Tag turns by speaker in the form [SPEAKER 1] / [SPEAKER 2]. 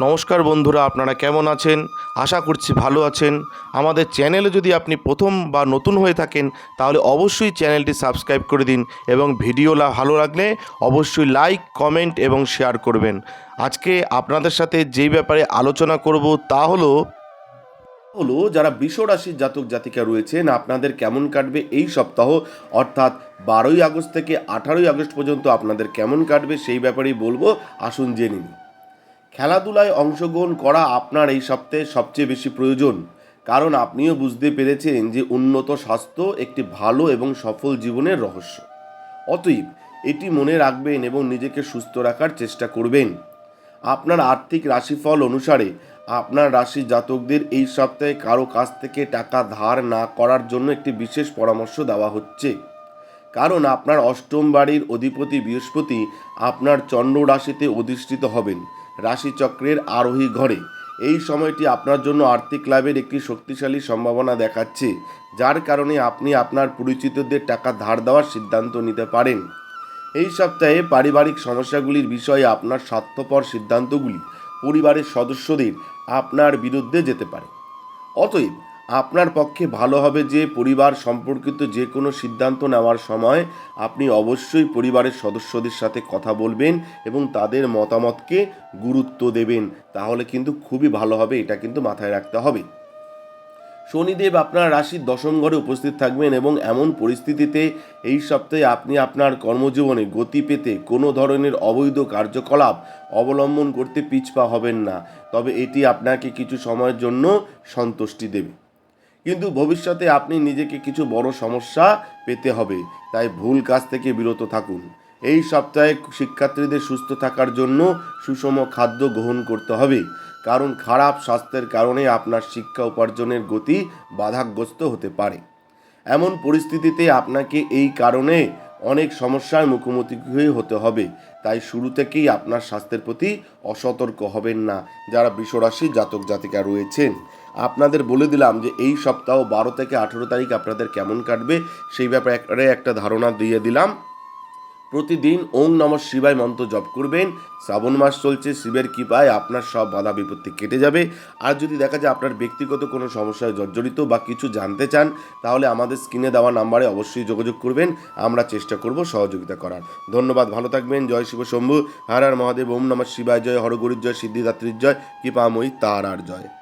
[SPEAKER 1] নমস্কার বন্ধুরা, আপনারা কেমন আছেন? আশা করছি ভালো আছেন। আমাদের চ্যানেলে যদি আপনি প্রথম বা নতুন হয়ে থাকেন, তাহলে অবশ্যই চ্যানেলটি সাবস্ক্রাইব করে দিন এবং ভিডিওলা ভালো লাগলে অবশ্যই লাইক, কমেন্ট এবং শেয়ার করবেন। আজকে আপনাদের সাথে যেই ব্যাপারে আলোচনা করব তা হলো হলো যারা বৃষ রাশির জাতক জাতিকা রয়েছেন, আপনাদের কেমন কাটবে এই সপ্তাহ? অর্থাৎ বারোই আগস্ট থেকে আঠারোই আগস্ট পর্যন্ত আপনাদের কেমন কাটবে সেই ব্যাপারেই বলব, আসুন জেনে নিন খেলাধুলায় অংশগ্রহণ করা আপনার এই সপ্তাহে সবচেয়ে বেশি প্রয়োজন। কারণ আপনিও বুঝতে পেরেছেন যে উন্নত স্বাস্থ্য একটি ভালো এবং সফল জীবনের রহস্য। অতএব এটি মনে রাখবেন এবং নিজেকে সুস্থ রাখার চেষ্টা করবেন। আপনার আর্থিক রাশিফল অনুসারে আপনার রাশি জাতকদের এই সপ্তাহে কারও কাছ থেকে টাকা ধার না করার জন্য একটি বিশেষ পরামর্শ দেওয়া হচ্ছে। কারণ আপনার অষ্টম বাড়ির অধিপতি বৃহস্পতি আপনার চন্দ্র রাশিতে অধিষ্ঠিত হবেন। রাশিচক্রের আরোহী ঘরে। এই সময়টি আপনার জন্য আর্থিক লাভের একটি শক্তিশালী সম্ভাবনা দেখাচ্ছে, যার কারণে আপনি আপনার পরিচিতদের টাকা ধার দেওয়ার সিদ্ধান্ত নিতে পারেন। এই সপ্তাহে পারিবারিক সমস্যাগুলির বিষয়ে আপনার স্বার্থপর সিদ্ধান্তগুলি পরিবারের সদস্যদের আপনার বিরুদ্ধে যেতে পারে। অতএব আপনার পক্ষে ভালো হবে যে পরিবার সম্পর্কিত যে কোনো সিদ্ধান্ত নেওয়ার সময় আপনি অবশ্যই পরিবারের সদস্যদের সাথে কথা বলবেন এবং তাদের মতামতকে গুরুত্ব দেবেন। তাহলে কিন্তু খুবই ভালো হবে, এটা কিন্তু মাথায় রাখতে হবে। শনিদেব আপনার রাশির দশম ঘরে উপস্থিত থাকবেন এবং এমন পরিস্থিতিতে এই সপ্তাহে আপনি আপনার কর্মজীবনে গতি পেতে কোনো ধরনের অবৈধ কার্যকলাপ অবলম্বন করতে পিছপা হবেন না। তবে এটি আপনাকে কিছু সময়ের জন্য সন্তুষ্টি দেবে। কিন্তু ভবিষ্যতে আপনি নিজেকে কিছু বড় সমস্যা পেতে হবে। তাই ভুল কাজ থেকে বিরত থাকুন। এই সপ্তাহে শিক্ষার্থীদের সুস্থ থাকার জন্য সুষম খাদ্য গ্রহণ করতে হবে। কারণ খারাপ স্বাস্থ্যের কারণে আপনার শিক্ষা উপার্জনের গতি বাধাগ্রস্ত হতে পারে। এমন পরিস্থিতিতে আপনাকে এই কারণে অনেক সমস্যার মুখোমুখি হতে হবে। তাই শুরু থেকেই আপনার স্বাস্থ্যের প্রতি অসতর্ক হবেন না। যারা বিশ্বরাশি জাতক জাতিকা রয়েছেন আপনাদের বলে দিলাম যে এই সপ্তাহ বারো থেকে আঠেরো তারিখ আপনাদের কেমন কাটবে, সেই ব্যাপারে একটা ধারণা দিয়ে দিলাম। প্রতিদিন ওং নম শিবায় মন্ত্র জপ করবেন, শ্রাবণ মাস চলছে, শিবের কৃপায় আপনার সব বাধা বিপত্তি কেটে যাবে। আর যদি দেখা যায় আপনার ব্যক্তিগত কোনো সমস্যায় জর্জরিত বা কিছু জানতে চান, তাহলে আমাদের স্ক্রিনে দেওয়া নাম্বারে অবশ্যই যোগাযোগ করবেন, আমরা চেষ্টা করব সহযোগিতা করার। ধন্যবাদ, ভালো থাকবেন, জয় শিব শম্ভু, হর হর মহাদেব, ওম নম শিবায়, জয় হরগরির জয়, সিদ্ধিদাত্রীর জয়, কৃপাময়ী তার আর জয়।